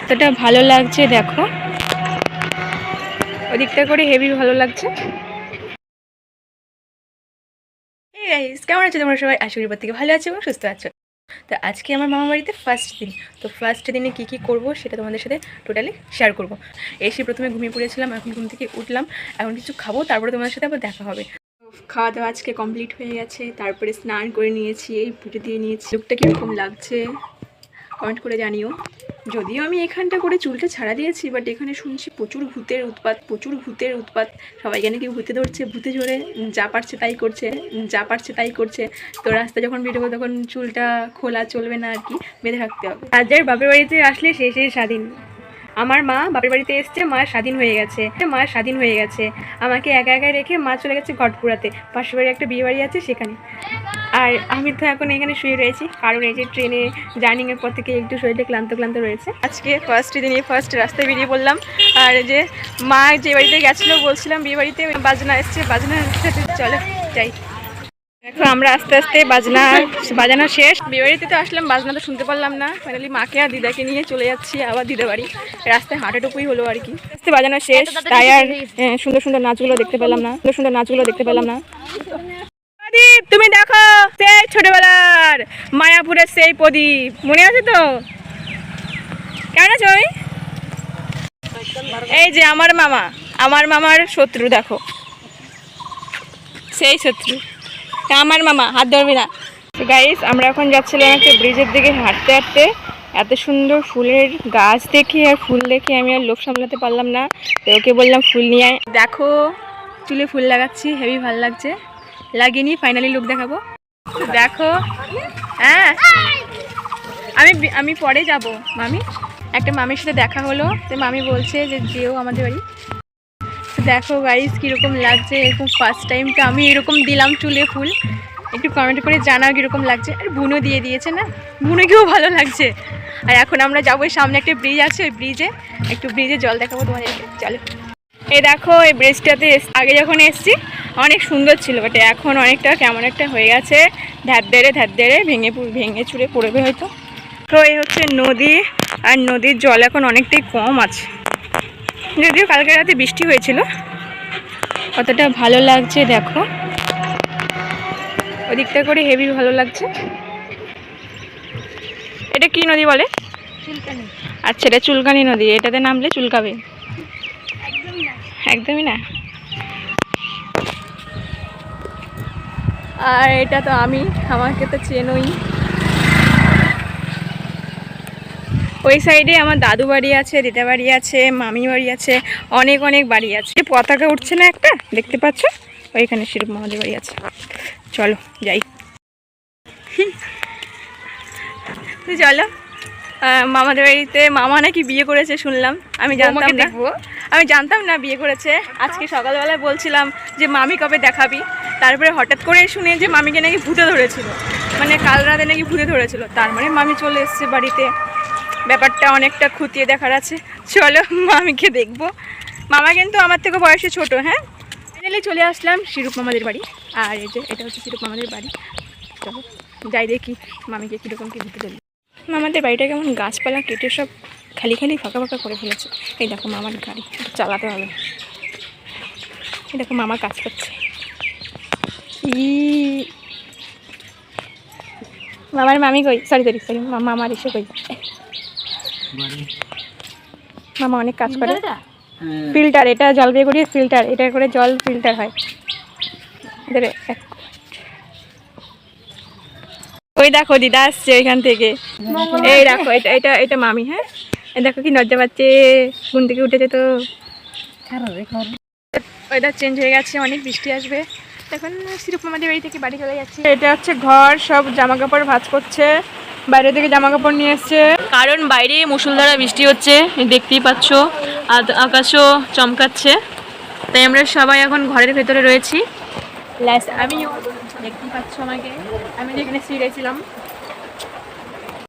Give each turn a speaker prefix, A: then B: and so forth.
A: কতটা ভালো লাগছে, দেখো। ওদিকটা করে হেভি ভালো লাগছে। কেমন আছো তোমরা সবাই? আশা করি থেকে ভালো আছো এবং সুস্থ আছো। তো আজকে আমার মামা বাড়িতে ফার্স্ট দিন। তো ফার্স্ট দিনে কী কী করব সেটা তোমাদের সাথে টোটালি শেয়ার করব। এসে প্রথমে ঘুমিয়ে পড়েছিলাম, এখন ঘুম থেকে উঠলাম, এখন কিছু খাব, তারপরে তোমাদের সাথে আবার দেখা হবে। খাওয়া দাওয়া আজকে কমপ্লিট হয়ে গেছে, তারপরে স্নান করে নিয়েছি, এই পুজো দিয়ে নিয়েছি। লুকটা কীরকম লাগছে? কমেন্ট করে জানিও। যদিও আমি এখানটা করে চুলটা ছাড়া দিয়েছি বাট এখানে শুনছি প্রচুর ভূতের উৎপাত, প্রচুর ভূতের উৎপাত। সবাইকে নাকি ভূতে ধরছে, ভূতে ধরে, যা পারছে তাই করছে, যা পারছে তাই করছে। তো রাস্তা যখন বেরোবো তখন চুলটা খোলা চলবে না আর কি, বেঁধে থাকতে হবে। রাজ্যের বাপের বাড়িতে আসলে সে সে স্বাধীন। আমার মা বাপের বাড়িতে এসছে, মা স্বাধীন হয়ে গেছে। মা স্বাধীন হয়ে গেছে। আমাকে একা একা রেখে মা চলে গেছে ঘটপুরাতে। পাশের বাড়ি একটা বিয়ে বাড়ি আছে সেখানে। আর আমি তো এখন এখানে শুয়ে রয়েছি। কারণ এই যে ট্রেনে জার্নিংয়ের পর থেকে একটু শরীরে ক্লান্ত ক্লান্ত রয়েছে। আজকে ফার্স্ট দিনে ফার্স্ট রাস্তায় বেরিয়ে পড়লাম। আর যে মা যে বাড়িতে গেছিল বলছিলাম বিয়ে বাড়িতে বাজনা এসছে বাজনা চলে যাই। দেখো আমরা আস্তে আস্তে বাজনা বাজানো শেষ। বিয়েবাড়িতে তো আসলাম বাজনা তো শুনতে পারলাম না। ফাইনালি মাকে আর দিদাকে নিয়ে চলে যাচ্ছি আবার দিদা বাড়ি। রাস্তায় হাঁটাটুকুই হলো আর কি। আস্তে বাজানো শেষ। তাই আর হ্যাঁ, সুন্দর সুন্দর নাচগুলো দেখতে পেলাম না। সুন্দর সুন্দর নাচগুলো দেখতে পেলাম না। প্রদীপ তুমি দেখো, সেই ছোটবেলার মায়াপুরের সেই প্রদীপ। মনে আছে তো? কেমন আছো এই যে আমার মামা, আমার মামার শত্রু, দেখো। সেই শত্রু। আমার মামা, হাত ধরবি না। গাইস আমরা এখন যাচ্ছিলাম একটা ব্রিজের দিকে হাঁটতে হাঁটতে। এত সুন্দর ফুলের গাছ দেখে, আর ফুল দেখে আমি আর লোভ সামলাতে পারলাম না। তো ওকে বললাম ফুল নিয়ে দেখো, চুলে ফুল লাগাচ্ছি, হেভি ভালো লাগছে। লাগিয়ে নিয়ে ফাইনালি লুক দেখাবো। দেখো হ্যাঁ আমি আমি পরে যাব, মামি। একটা মামির সাথে দেখা হলো, তো মামি বলছে যে যেও আমাদের বাড়ি। দেখো গাইস কীরকম লাগছে, এরকম ফার্স্ট টাইম তো আমি এরকম দিলাম চুলে ফুল। একটু কমেন্ট করে জানাও কীরকম লাগছে। আর বুনো দিয়ে দিয়েছে না? বুনো বুনোকেও ভালো লাগছে। আর এখন আমরা যাব সামনে একটা ব্রিজ আছে ওই ব্রিজে একটু ব্রিজে জল দেখাবো তোমাদেরকে। চলো। এই দেখো এই ব্রিজটাতে এস- আগে যখন এসছি অনেক সুন্দর ছিল বাট এখন অনেকটা কেমন একটা হয়ে গেছে। ধ্যার দেড়ে ধ্যার দেড়ে ভেঙে ভেঙে চুরে পড়বে হয়তো। তো এই হচ্ছে নদী আর নদীর জল এখন অনেকটাই কম আছে। যদিও কালকে রাতে বৃষ্টি হয়েছিল কতটা ভালো লাগছে দেখো। ওদিকটা করে হেভি ভালো লাগছে। এটা কি নদী বলে? আচ্ছা এটা চুলকানি নদী এটাতে নামলে চুলকাবে। একদমই না। আর এটা তো আমি আমাকে তো চেনই। ওই সাইডে আমার দাদু বাড়ি আছে দিদা বাড়ি আছে মামি বাড়ি আছে অনেক অনেক বাড়ি আছে। পতাকা উঠছে না একটা? দেখতে পাচ্ছ? ওইখানে শিরূপ মামাদের বাড়ি আছে। চলো যাই। চলো। মামাদের বাড়িতে মামা নাকি বিয়ে করেছে শুনলাম। আমি জানতাম না। আমি জানতাম না বিয়ে করেছে। আজকে সকালবেলায় বলছিলাম যে, মামি কবে দেখাবি? তারপরে হঠাৎ করে শুনে যে, মামিকে নাকি ভূতে ধরেছিল। মানে কাল রাতে নাকি ভূতে ধরেছিল। তার মানে মামি চলে এসছে বাড়িতে। ব্যাপারটা অনেকটা খুঁটিয়ে দেখার আছে। চলো, মামিকে দেখব। মামা কিন্তু আমার থেকে বয়সে ছোট হ্যাঁ? ফাইনালি চলে আসলাম শিরূপ মামাদের বাড়ি। আর এই যে, এটা হচ্ছে শিরূপ মামাদের বাড়ি। চলো, যাই দেখি মামিকে কীরকম কী ঘুরতে দেবে মামাদের বাড়িটা কেমন? গাছপালা কেটে সব খালি খালি ফাঁকা ফাঁকা করে ফেলেছে। এই দেখো মামার গাড়ি চালাতে হবে। এই দেখো মামা কাজ করছে। ই। মামার মামি কই? সরি সরি সরি মামার এসে কই? মামা অনেক কাজ করে। ফিল্টার এটা জল বের করিয়ে ফিল্টার এটা করে জল ফিল্টার হয়। এদের ওই দেখো দিদা আসছে ওইখান থেকে। এই দেখো এটা এটা এটা মামি হ্যাঁ? দেখো কি লজ্জা পাচ্ছে ঘুম থেকে উঠেছে তো। ওয়েদার চেঞ্জ হয়ে গেছে অনেক বৃষ্টি আসবে। এখন সিরুপ মামাদের বাড়ি থেকে বাড়ি চলে যাচ্ছি। এটা হচ্ছে ঘর সব জামা কাপড় ভাঁজ করছে। বাইরে থেকে জামা কাপড় নিয়ে এসছে। কারণ বাইরে মুসুলধারা বৃষ্টি হচ্ছে দেখতেই পাচ্ছ। আদ- আকাশও চমকাচ্ছে। তাই আমরা সবাই এখন ঘরের ভেতরে রয়েছি। প্লাস আমিও দেখতেই পাচ্ছ আমাকে। আমি যেখানে শুয়ে গেছিলাম